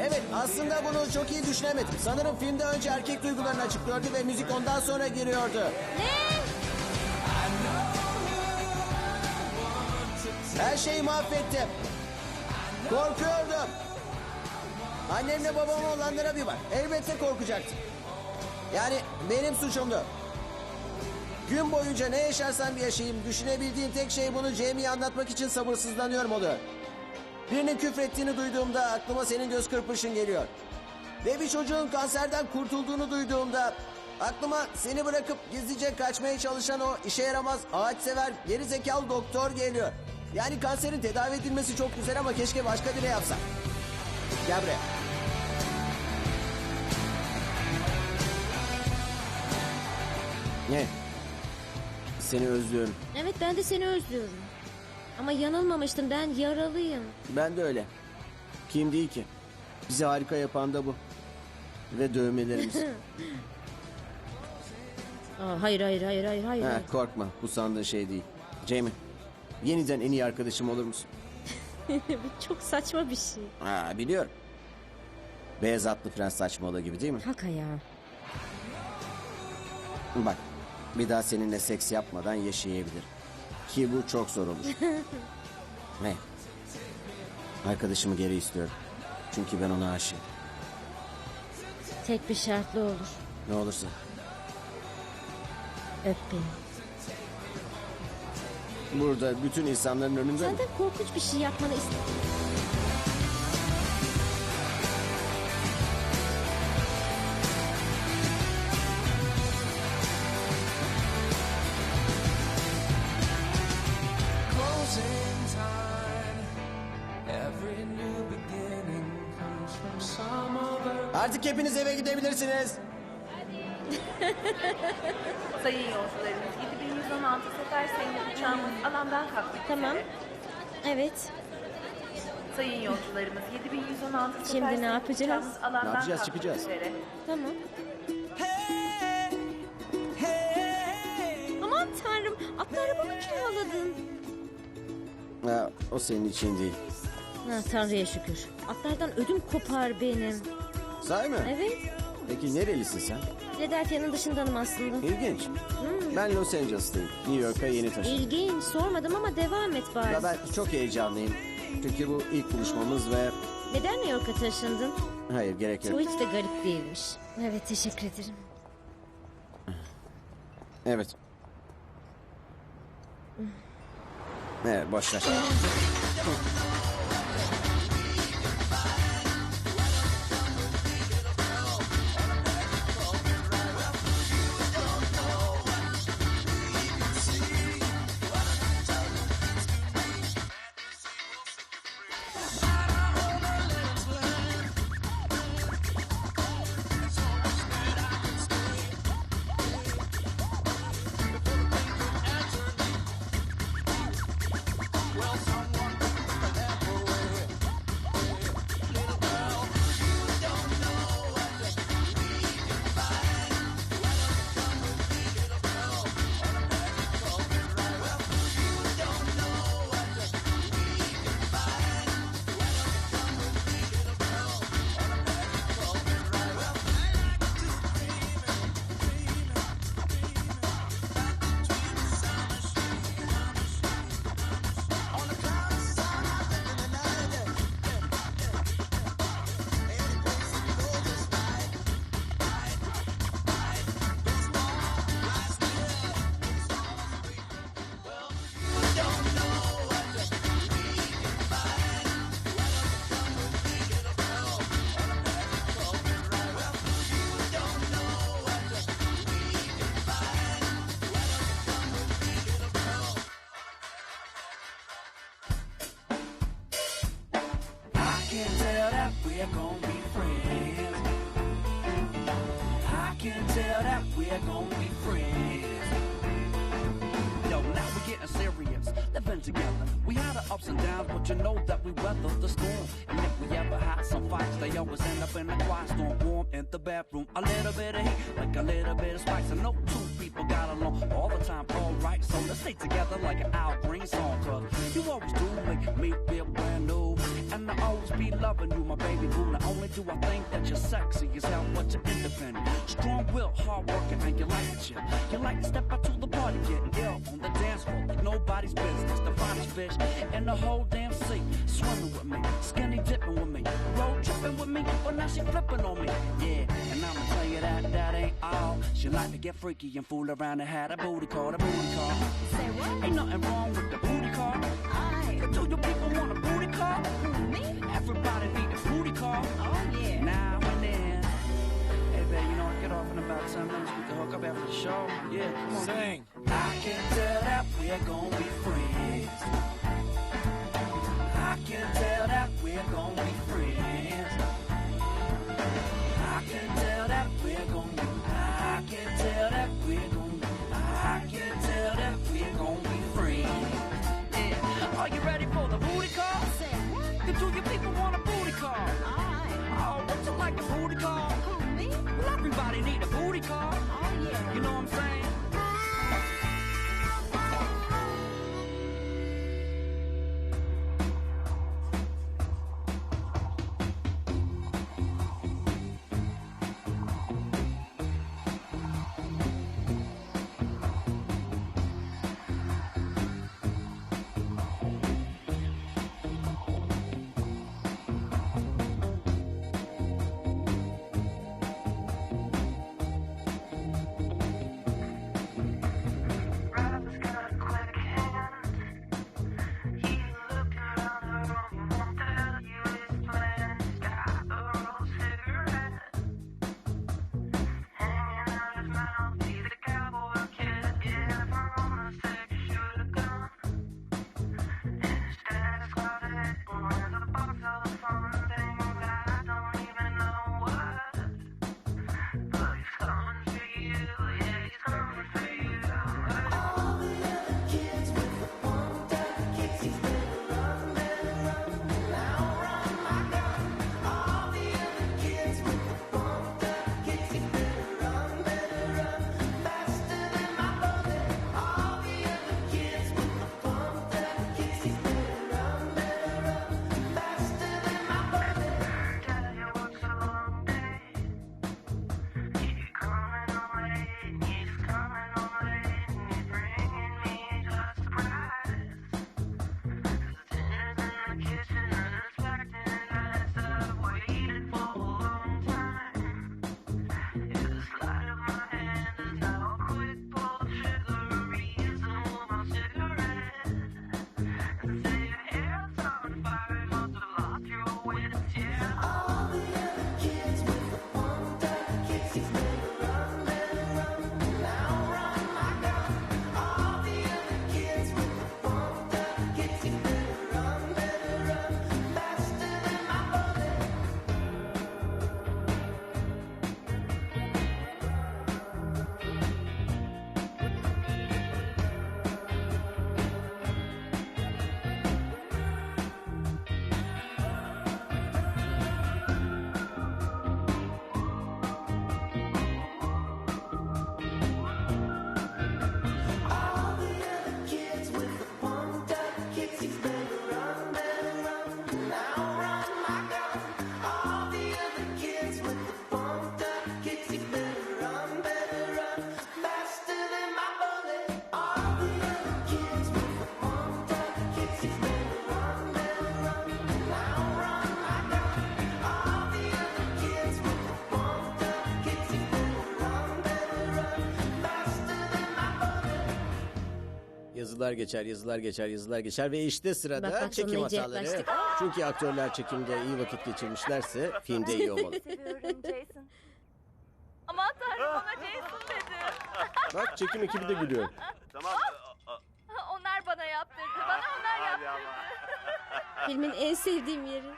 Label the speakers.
Speaker 1: Evet aslında bunu çok iyi düşünemedim. Sanırım filmde önce erkek duygularını açıklıyordu ve müzik ondan sonra giriyordu.
Speaker 2: Ne?
Speaker 1: Her şeyi mahvettim. Korkuyordum. Annemle babama olanlara bir bak. Elbette korkacaktım. Yani benim suçumdu. Gün boyunca ne yaşarsam yaşayayım düşünebildiğim tek şey bunu Jamie'ye anlatmak için sabırsızlanıyorum oluyor. Birinin küfrettiğini duyduğumda aklıma senin göz kırpışın geliyor. Ve bir çocuğun kanserden kurtulduğunu duyduğumda aklıma seni bırakıp gizlice kaçmaya çalışan o işe yaramaz ağaçsever geri zekalı doktor geliyor. Yani kanserin tedavi edilmesi çok güzel ama keşke başka biri yapsa. Gel buraya. Ne? Seni özlüyorum.
Speaker 2: Evet ben de seni özlüyorum. Ama yanılmamıştım ben yaralıyım.
Speaker 1: Ben de öyle. Kim değil ki? Bizi harika yapan da bu. Ve dövmelerimiz.
Speaker 2: Aa, hayır hayır hayır hayır hayır.
Speaker 1: ha, korkma bu sandığın şey değil. Jamie yeniden en iyi arkadaşım olur musun?
Speaker 2: Bu çok saçma bir şey.
Speaker 1: Ha, biliyorum. Beyaz atlı prens saçmalığı gibi değil mi?
Speaker 2: Haka ya.
Speaker 1: Bak bir daha seninle seks yapmadan yaşayabilirim. Ki bu çok zor olur. ne? Arkadaşımı geri istiyorum. Çünkü ben ona aşığım.
Speaker 2: Tek bir şartlı olur.
Speaker 1: Ne olursa.
Speaker 2: Öp beni.
Speaker 1: Burada bütün insanların önünde mi?
Speaker 2: Senden korkunç bir şey yapmanı istedim.
Speaker 1: Artık hepiniz eve gidebilirsiniz.
Speaker 3: Sayın yolcularımız 7116 sefer sayılı uçağımız alandan kalkmak
Speaker 2: Tamam. Evet.
Speaker 3: Sayın yolcularımız 7116 sefer
Speaker 2: Şimdi ne
Speaker 3: sayılı
Speaker 2: yapacağız?
Speaker 3: uçağımız alandan
Speaker 1: Ne yapacağız?
Speaker 3: kalkmak
Speaker 1: Çıkacağız.
Speaker 3: Üzere.
Speaker 2: Tamam. Aman tanrım atlı arabamı kiraladın.
Speaker 1: Ha, o senin için değil.
Speaker 2: Ha, tanrıya şükür. Atlardan ödüm kopar benim.
Speaker 1: Sahi mi?
Speaker 2: Evet.
Speaker 1: Peki nerelisin sen?
Speaker 2: Philadelphia'nın dışındanım aslında.
Speaker 1: İlginç. Ben Los Angeles'tayım. New York'a yeni taşındım.
Speaker 2: İlginç. Sormadım ama devam et bari.
Speaker 1: Ya ben çok heyecanlıyım. Çünkü bu ilk buluşmamız ve...
Speaker 2: Neden New York'a taşındın?
Speaker 1: Hayır gerek
Speaker 2: Bu
Speaker 1: yok.
Speaker 2: hiç de garip değilmiş. Evet teşekkür ederim.
Speaker 1: Evet. Evet boş ver.
Speaker 4: Can tell that we're gonna be friends. I can tell that we're gonna be friends. Yo, now we're getting serious, living together. We had our ups and downs, but you know that we weathered the storm. And if we ever had some fights, they always end up in a quiet storm, warm in the bathroom. A little bit of heat, like a little bit of spice. And no two people got along all the time, alright. So let's stay together like an Al Green song, cause you always do make me feel brand new. And I always be loving you, my baby boo. Not only do I think that you're sexy as hell, but you're independent. Strong will, hard working, and you like to chill. You like to step out to the party, get ill on the dance floor like nobody's business. The finest fish in the whole damn sea. Swimming with me, skinny dipping with me, road tripping with me, but now she flipping on me. Yeah, and I'ma tell you that that ain't all. She like to get freaky and fool around and had a booty call, a booty call.
Speaker 3: Say what?
Speaker 4: Ain't nothing wrong with the booty call.
Speaker 3: I.
Speaker 4: Do you people want a booty call?
Speaker 3: Me?
Speaker 4: Everybody need a booty call.
Speaker 3: Oh, yeah.
Speaker 4: Babe, you know I get off in about 10 minutes. We can hook up after the show. Yeah, come on.
Speaker 5: Sing.
Speaker 4: I can tell that we're gonna be friends. I can tell that we're gonna be friends. I can tell that we're gonna be. I can tell that we're gonna be. I can tell that we're gonna be friends. Yeah. Are you ready for the booty call?
Speaker 3: Say what?
Speaker 4: Do you people want a booty call?
Speaker 3: I.
Speaker 4: Oh, what's it like a booty call? Everybody need a booty call.
Speaker 3: Oh, yeah.
Speaker 4: You know what I'm saying?
Speaker 1: Yazılar geçer, yazılar geçer, yazılar geçer ve işte sırada
Speaker 2: Bak, bak,
Speaker 1: çekim
Speaker 2: sonuna
Speaker 1: hataları.
Speaker 2: yaklaştık.
Speaker 1: Çünkü aktörler çekimde iyi vakit geçirmişlerse filmde iyi olmalı.
Speaker 3: Seviyorum Jason. Aman tanrım bana Jason dedi.
Speaker 1: Bak çekim ekibi de gülüyor.
Speaker 5: Tamam.
Speaker 3: Onlar bana yaptırdı. Bana onlar yaptırdı.
Speaker 2: Filmin en sevdiğim yeri.